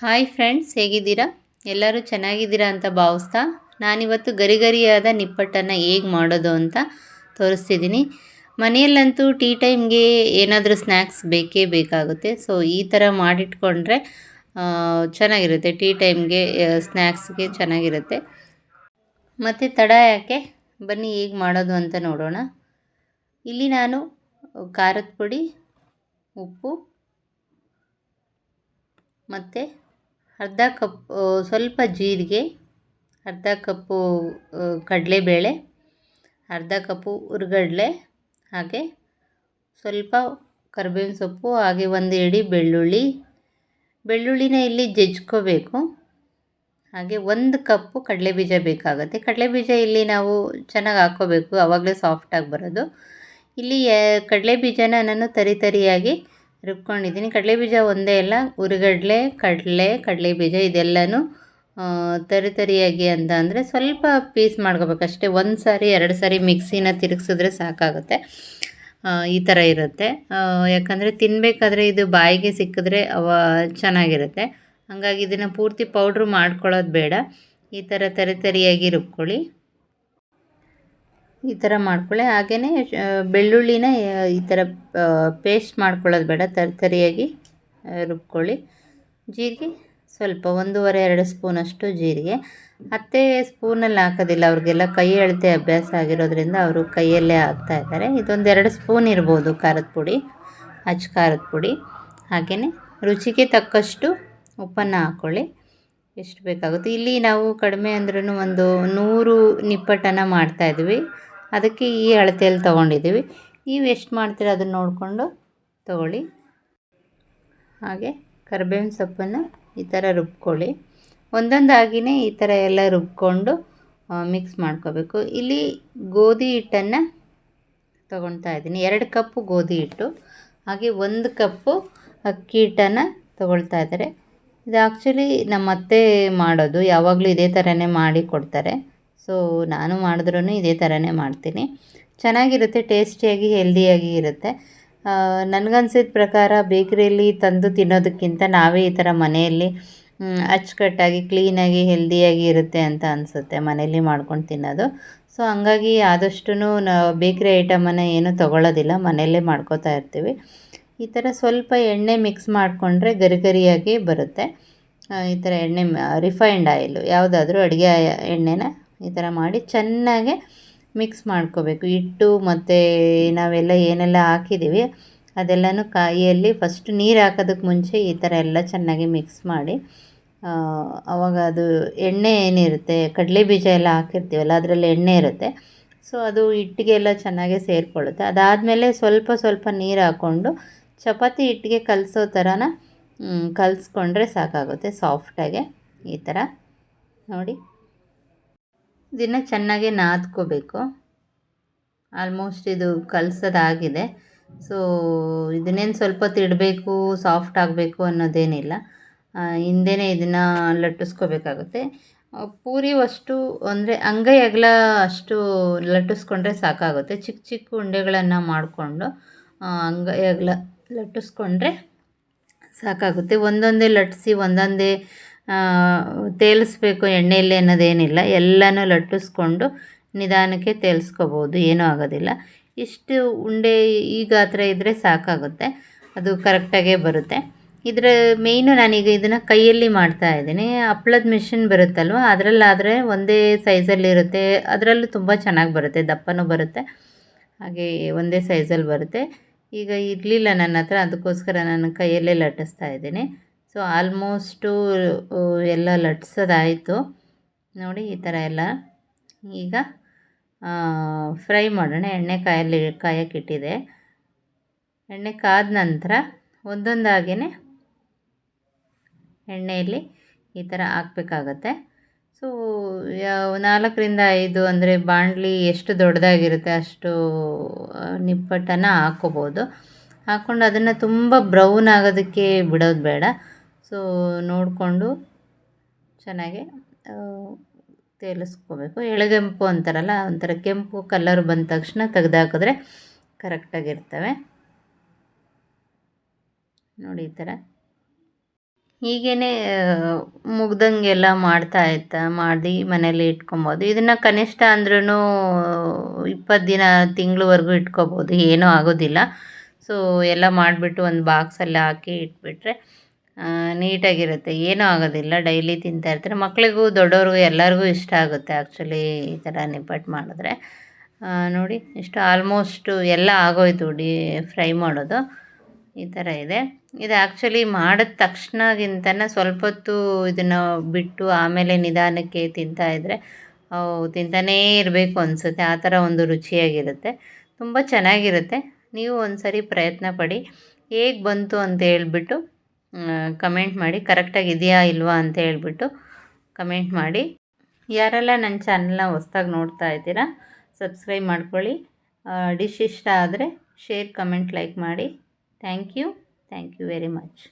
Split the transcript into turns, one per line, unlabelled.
Hi friends ಹೇಗಿದ್ದೀರಾ? ಎಲ್ಲರೂ ಚೆನ್ನಾಗಿದ್ದೀರಾ ಅಂತ ಭಾವಿಸ್ತಾ ನಾನಿವತ್ತು ಗರಿ ಗರಿಯಾದ ನಿಪ್ಪಟ್ಟನ್ನು ಹೇಗೆ ಮಾಡೋದು ಅಂತ ತೋರಿಸ್ತಿದ್ದೀನಿ. ಮನೆಯಲ್ಲಂತೂ ಟೀ ಟೈಮ್ಗೆ ಏನಾದರೂ ಸ್ನ್ಯಾಕ್ಸ್ ಬೇಕೇ ಬೇಕಾಗುತ್ತೆ. ಸೊ ಈ ಥರ ಮಾಡಿಟ್ಕೊಂಡ್ರೆ ಚೆನ್ನಾಗಿರುತ್ತೆ. ಟೀ ಟೈಮ್ಗೆ ಸ್ನ್ಯಾಕ್ಸ್ಗೆ ಚೆನ್ನಾಗಿರುತ್ತೆ. ಮತ್ತು ತಡ ಯಾಕೆ? ಬನ್ನಿ ಹೇಗೆ ಮಾಡೋದು ಅಂತ ನೋಡೋಣ. ಇಲ್ಲಿ ನಾನು ಖಾರದ ಪುಡಿ, ಉಪ್ಪು ಮತ್ತು ಅರ್ಧ ಕಪ್ ಸ್ವಲ್ಪ ಜೀರಿಗೆ, ಅರ್ಧ ಕಪ್ಪು ಕಡಲೆಬೇಳೆ, ಅರ್ಧ ಕಪ್ಪು ಹುರ್ಗಡ್ಲೆ ಹಾಗೆ ಸ್ವಲ್ಪ ಕರ್ಬೇವಿನ ಸೊಪ್ಪು, ಹಾಗೆ ಒಂದು ಎಡಿ ಬೆಳ್ಳುಳ್ಳಿ. ಬೆಳ್ಳುಳ್ಳಿನ ಇಲ್ಲಿ ಜಜ್ಕೋಬೇಕು. ಹಾಗೆ ಒಂದು ಕಪ್ಪು ಕಡಲೆಬೀಜ ಬೇಕಾಗುತ್ತೆ. ಕಡಲೆ ಬೀಜ ಇಲ್ಲಿ ನಾವು ಚೆನ್ನಾಗಿ ಹಾಕ್ಕೋಬೇಕು. ಆವಾಗಲೇ ಸಾಫ್ಟಾಗಿ ಬರೋದು. ಇಲ್ಲಿ ಕಡಲೆ ಬೀಜನ ನಾನು ತರಿ ತರಿಯಾಗಿ ರುಬ್ಕೊಂಡಿದ್ದೀನಿ. ಕಡಲೆಬೀಜ ಒಂದೇ ಅಲ್ಲ ಹುರಿಗಡ್ಲೆ ಕಡಲೆ, ಕಡಲೆಬೀಜ ಇದೆಲ್ಲನೂ ತರಿ ತರಿಯಾಗಿ ಅಂತ ಅಂದರೆ ಸ್ವಲ್ಪ ಪೀಸ್ ಮಾಡ್ಕೋಬೇಕಷ್ಟೇ ಒಂದು ಸಾರಿ, ಎರಡು ಸಾರಿ ಮಿಕ್ಸಿನ ತಿರುಗಿಸಿದ್ರೆ ಸಾಕಾಗುತ್ತೆ. ಈ ಥರ ಇರುತ್ತೆ. ಯಾಕಂದರೆ ತಿನ್ನಬೇಕಾದ್ರೆ ಇದು ಬಾಯಿಗೆ ಸಿಕ್ಕಿದ್ರೆ ಅವ ಚೆನ್ನಾಗಿರುತ್ತೆ. ಹಾಗಾಗಿ ಇದನ್ನು ಪೂರ್ತಿ ಪೌಡ್ರು ಮಾಡ್ಕೊಳ್ಳೋದು ಬೇಡ. ಈ ಥರ ತರಿ ತರಿಯಾಗಿ ರುಬ್ಕೊಳ್ಳಿ. ಈ ಥರ ಮಾಡ್ಕೊಳ್ಳಿ. ಹಾಗೆಯೇ ಬೆಳ್ಳುಳ್ಳಿನ ಈ ಥರ ಪೇಸ್ಟ್ ಮಾಡ್ಕೊಳ್ಳೋದು ಬೇಡ. ತರಿ ತರಿಯಾಗಿ ಆ, ರುಬ್ಕೊಳ್ಳಿ. ಜೀರಿಗೆ ಸ್ವಲ್ಪ ಒಂದೂವರೆ ಎರಡು ಸ್ಪೂನಷ್ಟು ಜೀರಿಗೆ. ಅತ್ತೆ ಸ್ಪೂನಲ್ಲಿ ಹಾಕೋದಿಲ್ಲ. ಅವ್ರಿಗೆಲ್ಲ ಕೈ ಅಳತೆ ಅಭ್ಯಾಸ ಆಗಿರೋದ್ರಿಂದ ಅವರು ಕೈಯಲ್ಲೇ ಹಾಕ್ತಾ ಇದ್ದಾರೆ. ಇದೊಂದು ಎರಡು ಸ್ಪೂನ್ ಇರ್ಬೋದು ಖಾರದ ಪುಡಿ ಅಚ್ಚ ಖಾರದ ಪುಡಿ. ಹಾಗೆಯೇ ರುಚಿಗೆ ತಕ್ಕಷ್ಟು ಉಪ್ಪನ್ನು ಹಾಕ್ಕೊಳ್ಳಿ ಎಷ್ಟು ಬೇಕಾಗುತ್ತೆ. ಇಲ್ಲಿ ನಾವು ಕಡಿಮೆ ಅಂದ್ರೂ ಒಂದು ನೂರು ನಿಪ್ಪಟ್ಟನ್ನು ಮಾಡ್ತಾಯಿದ್ವಿ ಅದಕ್ಕೆ ಈ ಅಳತೆಯಲ್ಲಿ ತೊಗೊಂಡಿದ್ದೀವಿ. ನೀವು ಎಷ್ಟು ಮಾಡ್ತೀರ ಅದನ್ನು ನೋಡಿಕೊಂಡು ತಗೊಳ್ಳಿ. ಹಾಗೆ ಕರಿಬೇವಿನ ಸೊಪ್ಪನ್ನು ಈ ಥರ ರುಬ್ಕೊಳ್ಳಿ. ಒಂದೊಂದಾಗಿಯೇ ಈ ಥರ ಎಲ್ಲ ರುಬ್ಕೊಂಡು ಮಿಕ್ಸ್ ಮಾಡ್ಕೋಬೇಕು. ಇಲ್ಲಿ ಗೋಧಿ ಹಿಟ್ಟನ್ನು ತೊಗೊಳ್ತಾ ಇದ್ದೀನಿ. ಎರಡು ಕಪ್ಪು ಗೋಧಿ ಹಿಟ್ಟು, ಹಾಗೆ ಒಂದು ಕಪ್ಪು ಅಕ್ಕಿ ಹಿಟ್ಟನ್ನು ತೊಗೊಳ್ತಾ ಇದ್ದಾರೆ. ಇದು ಆ್ಯಕ್ಚುಲಿ ನಮ್ಮ ಅತ್ತೆ ಮಾಡೋದು. ಯಾವಾಗಲೂ ಇದೇ ಥರನೇ ಮಾಡಿ ಕೊಡ್ತಾರೆ. ಸೊ ನಾನು ಮಾಡಿದ್ರೂ ಇದೇ ಥರನೇ ಮಾಡ್ತೀನಿ. ಚೆನ್ನಾಗಿರುತ್ತೆ, ಟೇಸ್ಟಿಯಾಗಿ, ಹೆಲ್ದಿಯಾಗಿ ಇರುತ್ತೆ. ನನಗನ್ಸಿದ ಪ್ರಕಾರ ಬೇಕ್ರಿಯಲ್ಲಿ ತಂದು ತಿನ್ನೋದಕ್ಕಿಂತ ನಾವೇ ಈ ಥರ ಮನೆಯಲ್ಲಿ ಅಚ್ಚುಕಟ್ಟಾಗಿ, ಕ್ಲೀನಾಗಿ, ಹೆಲ್ದಿಯಾಗಿ ಇರುತ್ತೆ ಅಂತ ಅನಿಸುತ್ತೆ ಮನೆಯಲ್ಲಿ ಮಾಡ್ಕೊಂಡು ತಿನ್ನೋದು. ಸೊ ಹಂಗಾಗಿ ಆದಷ್ಟು ನಾ, ಬೇಕ್ರಿ ಐಟಮನ್ನು ಏನೂ ತೊಗೊಳ್ಳೋದಿಲ್ಲ ಮನೆಯಲ್ಲೇ ಮಾಡ್ಕೋತಾ ಇರ್ತೀವಿ. ಈ ಥರ ಸ್ವಲ್ಪ ಎಣ್ಣೆ ಮಿಕ್ಸ್ ಮಾಡಿಕೊಂಡ್ರೆ ಗರಿ ಗರಿಯಾಗಿ ಬರುತ್ತೆ. ಈ ಥರ ಎಣ್ಣೆ ರಿಫೈನ್ಡ್ ಆಯಿಲು, ಯಾವುದಾದ್ರೂ ಅಡುಗೆ ಎಣ್ಣೆನ ಈ ಥರ ಮಾಡಿ ಚೆನ್ನಾಗಿ ಮಿಕ್ಸ್ ಮಾಡ್ಕೋಬೇಕು. ಹಿಟ್ಟು ಮತ್ತು ನಾವೆಲ್ಲ ಏನೆಲ್ಲ ಹಾಕಿದ್ದೀವಿ ಅದೆಲ್ಲನೂ ಕಾಯಿಯಲ್ಲಿ ಫಸ್ಟ್ ನೀರು ಹಾಕೋದಕ್ಕೆ ಮುಂಚೆ ಈ ಥರ ಎಲ್ಲ ಚೆನ್ನಾಗಿ ಮಿಕ್ಸ್ ಮಾಡಿ ಆ, ಆವಾಗ ಅದು ಎಣ್ಣೆ ಏನಿರುತ್ತೆ ಕಡಲೆ ಬೀಜ ಎಲ್ಲ ಹಾಕಿರ್ತೀವಲ್ಲ ಅದರಲ್ಲಿ ಎಣ್ಣೆ ಇರುತ್ತೆ. ಸೊ ಅದು ಹಿಟ್ಟಿಗೆಲ್ಲ ಚೆನ್ನಾಗಿ ಸೇರಿಕೊಳ್ಳುತ್ತೆ. ಅದಾದಮೇಲೆ ಸ್ವಲ್ಪ ಸ್ವಲ್ಪ ನೀರು ಹಾಕ್ಕೊಂಡು ಚಪಾತಿ ಹಿಟ್ಟಿಗೆ ಕಲಸೋ ಥರನ ಕಲಿಸ್ಕೊಂಡ್ರೆ ಸಾಕಾಗುತ್ತೆ ಸಾಫ್ಟಾಗೆ ಈ ಥರ. ನೋಡಿ. ಇದನ್ನು ಚೆನ್ನಾಗಿ ನಾದ್ಕೋಬೇಕು. ಆಲ್ಮೋಸ್ಟ್ ಇದು ಕಲಸೋದಾಗಿದೆ. ಸೊ ಇದನ್ನೇನು ಸ್ವಲ್ಪ ತಿಡಬೇಕು ಸಾಫ್ಟ್ ಆಗಬೇಕು ಅನ್ನೋದೇನಿಲ್ಲ. ಹಿಂದೆನೇ ಇದನ್ನು ಲಟ್ಟಿಸ್ಕೋಬೇಕಾಗುತ್ತೆ. ಪೂರಿ ಅಷ್ಟು ಅಂದರೆ ಅಂಗೈ ಅಗಲ ಅಷ್ಟು ಲಟ್ಟಿಸ್ಕೊಂಡ್ರೆ ಸಾಕಾಗುತ್ತೆ. ಚಿಕ್ಕ ಚಿಕ್ಕ ಉಂಡೆಗಳನ್ನು ಮಾಡಿಕೊಂಡು ಅಂಗೈ ಅಗಲ ಲಟ್ಟಿಸ್ಕೊಂಡ್ರೆ ಸಾಕಾಗುತ್ತೆ. ಒಂದೊಂದೇ ಲಟ್ಟಿಸಿ, ಒಂದೊಂದೇ ತೇಲಿಸ್ಬೇಕು ಎಣ್ಣೆಯಲ್ಲಿ ಅನ್ನೋದೇನಿಲ್ಲ, ಎಲ್ಲನೂ ಲಟ್ಟಿಸ್ಕೊಂಡು ನಿಧಾನಕ್ಕೆ ತೇಲಿಸ್ಕೋಬೋದು, ಏನೂ ಆಗೋದಿಲ್ಲ. ಇಷ್ಟು ಉಂಡೆ ಈ ಗಾತ್ರ ಇದ್ದರೆ ಸಾಕಾಗುತ್ತೆ, ಅದು ಕರೆಕ್ಟಾಗೇ ಬರುತ್ತೆ. ಇದರ ಮೇಯ್ನು ನಾನೀಗ ಇದನ್ನು ಕೈಯಲ್ಲಿ ಮಾಡ್ತಾ ಇದ್ದೀನಿ. ಹಪ್ಳದ ಮಿಷಿನ್ ಬರುತ್ತಲ್ವ, ಅದರಲ್ಲಾದರೆ ಒಂದೇ ಸೈಜಲ್ಲಿ ಇರುತ್ತೆ, ಅದರಲ್ಲೂ ತುಂಬ ಚೆನ್ನಾಗಿ ಬರುತ್ತೆ, ದಪ್ಪನೂ ಬರುತ್ತೆ, ಹಾಗೆ ಒಂದೇ ಸೈಜಲ್ಲಿ ಬರುತ್ತೆ. ಈಗ ಇರಲಿಲ್ಲ ನನ್ನ ಹತ್ರ, ಅದಕ್ಕೋಸ್ಕರ ನಾನು ಕೈಯಲ್ಲೇ ಲಟ್ಟಿಸ್ತಾ ಇದ್ದೀನಿ. ಸೊ ಆಲ್ಮೋಸ್ಟು ಎಲ್ಲ ಲಟ್ಸೋದಾಯಿತು. ನೋಡಿ, ಈ ಥರ ಎಲ್ಲ. ಈಗ ಫ್ರೈ ಮಾಡೋಣ. ಎಣ್ಣೆ ಕಾಯಲ್ಲಿ ಕಾಯಕ್ಕಿಟ್ಟಿದೆ ಎಣ್ಣೆ ಕಾದ ನಂತರ ಒಂದೊಂದಾಗೇ ಎಣ್ಣೆಯಲ್ಲಿ ಈ ಥರ ಹಾಕ್ಬೇಕಾಗತ್ತೆ. ಸೊ ನಾಲ್ಕರಿಂದ ಐದು ಅಂದರೆ ಬಾಣಲಿ ಎಷ್ಟು ದೊಡ್ಡದಾಗಿರುತ್ತೆ ಅಷ್ಟು ನಿಪ್ಪಟ್ಟನ್ನು ಹಾಕ್ಕೋಬೋದು. ಹಾಕ್ಕೊಂಡು ಅದನ್ನು ತುಂಬ ಬ್ರೌನ್ ಆಗೋದಕ್ಕೆ ಬಿಡೋದು ಬೇಡ. ಸೊ ನೋಡಿಕೊಂಡು ಚೆನ್ನಾಗಿ ತೇಲಿಸ್ಕೋಬೇಕು. ಎಳೆಗೆಂಪು ಅಂತಾರಲ್ಲ, ಒಂಥರ ಕೆಂಪು ಕಲ್ಲರ್ ಬಂದ ತಕ್ಷಣ ತೆಗೆದಾಕಿದ್ರೆ ಕರೆಕ್ಟಾಗಿರ್ತವೆ ನೋಡಿ ಈ ಥರ. ಹೀಗೇ ಮುಗ್ದಂಗೆಲ್ಲ ಮಾಡ್ತಾ ಇರ್ತಾ ಮಾಡಿ ಮನೇಲಿ ಇಟ್ಕೊಬೋದು. ಇದನ್ನು ಕನಿಷ್ಠ ಅಂದ್ರೂ ಇಪ್ಪತ್ತು ದಿನ, ತಿಂಗಳವರೆಗೂ ಇಟ್ಕೋಬೋದು. ಏನೂ ಆಗೋದಿಲ್ಲ. ಸೊ ಎಲ್ಲ ಮಾಡಿಬಿಟ್ಟು ಒಂದು ಬಾಕ್ಸಲ್ಲಿ ಹಾಕಿ ಇಟ್ಬಿಟ್ರೆ ನೀಟಾಗಿರುತ್ತೆ. ಏನೂ ಆಗೋದಿಲ್ಲ. ಡೈಲಿ ತಿಂತಾ ಇರ್ತಾರೆ. ಮಕ್ಕಳಿಗೂ ದೊಡ್ಡವ್ರಿಗೂ, ಎಲ್ಲರಿಗೂ ಇಷ್ಟ ಆಗುತ್ತೆ ಆ್ಯಕ್ಚುಲಿ ಈ ಥರ ನಿಪ್ಪಟ್ಟು ಮಾಡಿದ್ರೆ. ನೋಡಿ, ಇಷ್ಟು ಆಲ್ಮೋಸ್ಟು ಎಲ್ಲ ಆಗೋಯ್ತು ಡಿ, ಫ್ರೈ ಮಾಡೋದು. ಈ ಥರ ಇದೆ. ಇದು ಆ್ಯಕ್ಚುಲಿ ಮಾಡಿದ ತಕ್ಷಣಗಿಂತನೇ ಸ್ವಲ್ಪ ಹೊತ್ತು ಇದನ್ನು ಬಿಟ್ಟು ಆಮೇಲೆ ನಿಧಾನಕ್ಕೆ ತಿಂತಾ ಇದ್ದರೆ ತಿಂತಾನೇ ಇರಬೇಕು ಅನಿಸುತ್ತೆ. ಆ ಥರ ಒಂದು ರುಚಿಯಾಗಿರುತ್ತೆ. ತುಂಬ ಚೆನ್ನಾಗಿರುತ್ತೆ. ನೀವು ಒಂದು ಸರಿ ಪ್ರಯತ್ನ ಪಡಿ. ಹೇಗೆ ಬಂತು ಅಂತ ಹೇಳ್ಬಿಟ್ಟು ಕಮೆಂಟ್ ಮಾಡಿ ಕರೆಕ್ಟಾಗಿ ಇದೆಯಾ ಇಲ್ವಾ ಅಂತ ಹೇಳ್ಬಿಟ್ಟು ಕಮೆಂಟ್ ಮಾಡಿ. ಯಾರೆಲ್ಲ ನನ್ನ ಚಾನಲ್ನ ಹೊಸ್ದಾಗಿ ನೋಡ್ತಾ ಇದ್ದೀರಾ ಸಬ್ಸ್ಕ್ರೈಬ್ ಮಾಡ್ಕೊಳ್ಳಿ. ಡಿಶ್ ಇಷ್ಟ ಆದರೆ ಶೇರ್ ಕಮೆಂಟ್ ಲೈಕ್ ಮಾಡಿ. Thank you thank you very much